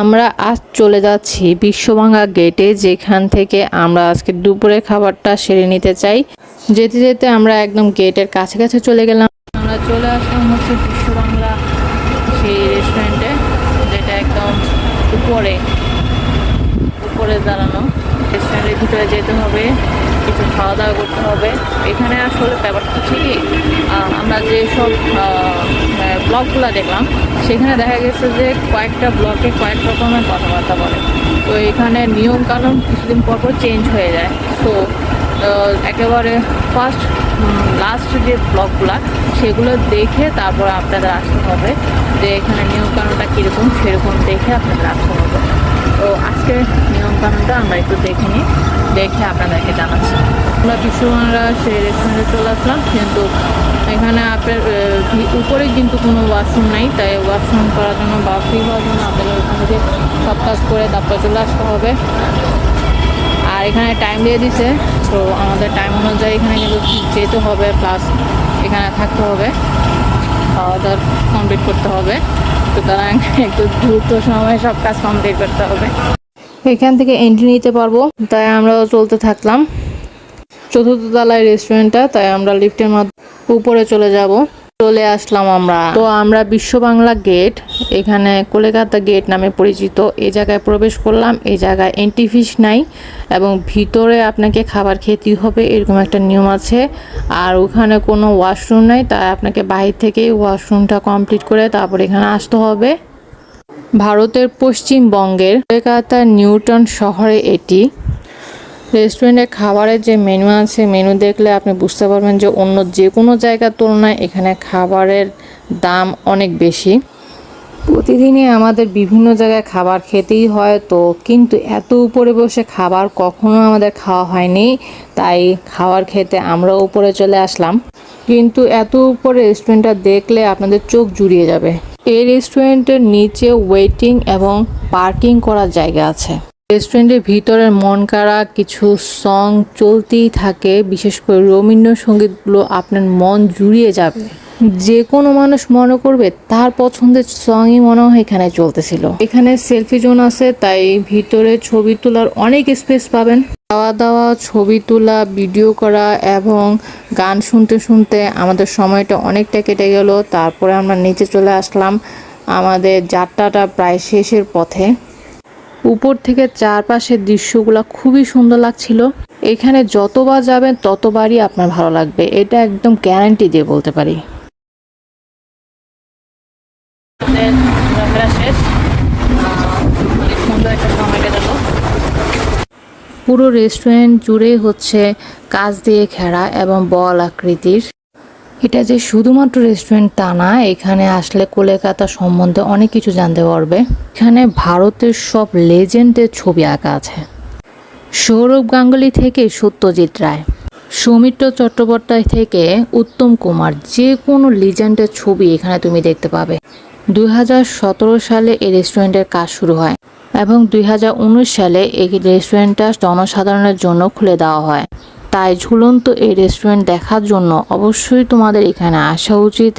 আমরা আজ চলে যাচ্ছি বিশ্বভাঙ্গা গেটে, যেখান থেকে আমরা আজকে দুপুরে খাবারটা সেরে নিতে চাই। যেতে যেতে আমরা একদম গেটের কাছে কাছে চলে গেলাম। আমরা চলে আসলাম হচ্ছে বিশ্ববাংলা সেই রেস্টুরেন্টে যেটা একদম উপরে উপরে দাঁড়ানো। ভিতরে যেতে হবে, কিছু খাওয়া দাওয়া করতে হবে। এখানে আসলে ব্যাপারটা হচ্ছে কি আমরা যে সব ব্লগগুলো দেখলাম, সেখানে দেখা গেছে যে কয়েকটা ব্লকে কয়েক রকমের কথাবার্তা বলে। তো এখানে নিয়ম কানুন কিছুদিন পর পর চেঞ্জ হয়ে যায়। তো একেবারে ফার্স্ট লাস্ট যে ব্লগগুলো, সেগুলো দেখে তারপর আপনাদের আসতে হবে যে এখানে নিয়ম কানুনটা কীরকম, সেরকম দেখে আপনাদের আসতে হবে। তো আজকে নিয়ম কানুনটা আমরা একটু দেখে নিই, দেখে আপনাদেরকে জানাচ্ছি। আমরা বিশ্ববাংলা সেই রেস্টুরেন্টে চলে আসলাম, কিন্তু এখানে আপনার উপরে কিন্তু কোনো ওয়াশরুম নাই, তাই ওয়াশরুম করার জন্য বা ফ্রি হওয়ার জন্য আপনাদের ওখান থেকে সব কাজ করে তারপর চলে আসতে হবে। আর এখানে টাইম দিয়ে দিছে, তো আমাদের টাইম অনুযায়ী এখানে কিন্তু যেতে হবে প্লাস এখানে থাকতে হবে। খাওয়া দাওয়া কমপ্লিট করতে হবে। সুতরাং একটু দ্রুত সময়ে সব কাজ কমপ্লিট করতে হবে। এখান থেকে এন্ট্রি নিতে পারব, তাই আমরা চলতে থাকলাম। চতুর্থ তলায় রেস্টুরেন্টটা তাই আমরা লিফটের মাধ্যমে উপরে চলে যাব। চলে আসলাম আমরা। তো আমরা বিশ্ব বাংলা গেট, এখানে কলকাতা গেট নামে পরিচিত। এই জায়গায় প্রবেশ করলাম এই জায়গায় এন্ট্রি ফিস নাই এবং ভিতরে আপনাকে খাবার খেতেই হবে এরকম একটা নিয়ম আছে। আর ওখানে কোনো ওয়াশরুম নাই, তাই আপনাকে বাহির থেকেই ওয়াশরুমটা কমপ্লিট করে তারপর এখানে আসতে হবে। ভারতের পশ্চিমবঙ্গের কলকাতার নিউটন শহরে এটি। রেস্টুরেন্টের খাবারের যে মেনু আছে, মেনু দেখলে আপনি বুঝতে পারবেন যে অন্য যে কোনো জায়গার তুলনায় এখানে খাবারের দাম অনেক বেশি। প্রতিদিনই আমাদের বিভিন্ন জায়গায় খাবার খেতেই হয় তো, কিন্তু এত উপরে বসে খাবার কখনো আমাদের খাওয়া হয়নি, তাই খাবার খেতে আমরা উপরে চলে আসলাম। কিন্তু এত উপরে রেস্টুরেন্টটা দেখলে আপনাদের চোখ জুড়িয়ে যাবে। এই রেস্টুরেন্টের নিচে ওয়েটিং এবং পার্কিং করার জায়গা আছে। রেস্টুরেন্টের ভিতরের মন কাড়া কিছু সং চলতেই থাকে, বিশেষ করে রবীন্দ্রসঙ্গীতগুলো আপনার মন জুড়িয়ে যাবে। যে কোনো মানুষ মনে করবে তার পছন্দের সংই মনে হয় এখানে চলতেছিল। এখানে সেলফি জোন আছে, তাই ভিতরে ছবি তোলার অনেক স্পেস পাবেন। খাওয়া দাওয়া, ছবি তোলা ভিডিও করা এবং গান শুনতে শুনতে আমাদের সময়টা অনেকটা কেটে গেল। তারপরে আমরা নিচে চলে আসলাম আমাদের যাত্রাটা প্রায় শেষের পথে। উপর থেকে চারপাশের দৃশ্যগুলো খুবই সুন্দর লাগছিল। এখানে যতবার যাবেন ততবারই আপনার ভালো লাগবে। এটা একদম গ্যারান্টি দিয়ে বলতে পারি। পুরো রেস্টুরেন্ট জুড়ে হচ্ছে কাজ দিয়ে ঘেরা এবং বল আকৃতির। এটা যে শুধুমাত্র রেস্টুরেন্ট তা না, এখানে আসলে কলকাতা সম্বন্ধে অনেক কিছু জানতে পারবে। এখানে ভারতের সব লেজেন্ডের ছবি আঁকা আছে। সৌরভ গাঙ্গুলি থেকে সত্যজিৎ রায়, সৌমিত্র চট্টোপাধ্যায় থেকে উত্তম কুমার, যে কোনো লিজেন্ডের ছবি এখানে তুমি দেখতে পাবে। দুই হাজার সতেরো সালে এই রেস্টুরেন্টের কাজ শুরু হয় এবং দুই হাজার উনিশ সালে এই রেস্টুরেন্টটা জনসাধারণের জন্য খুলে দেওয়া হয়। তাই ঝুলন্ত এই রেস্টুরেন্ট দেখার জন্য অবশ্যই তোমাদের এখানে আসা উচিত।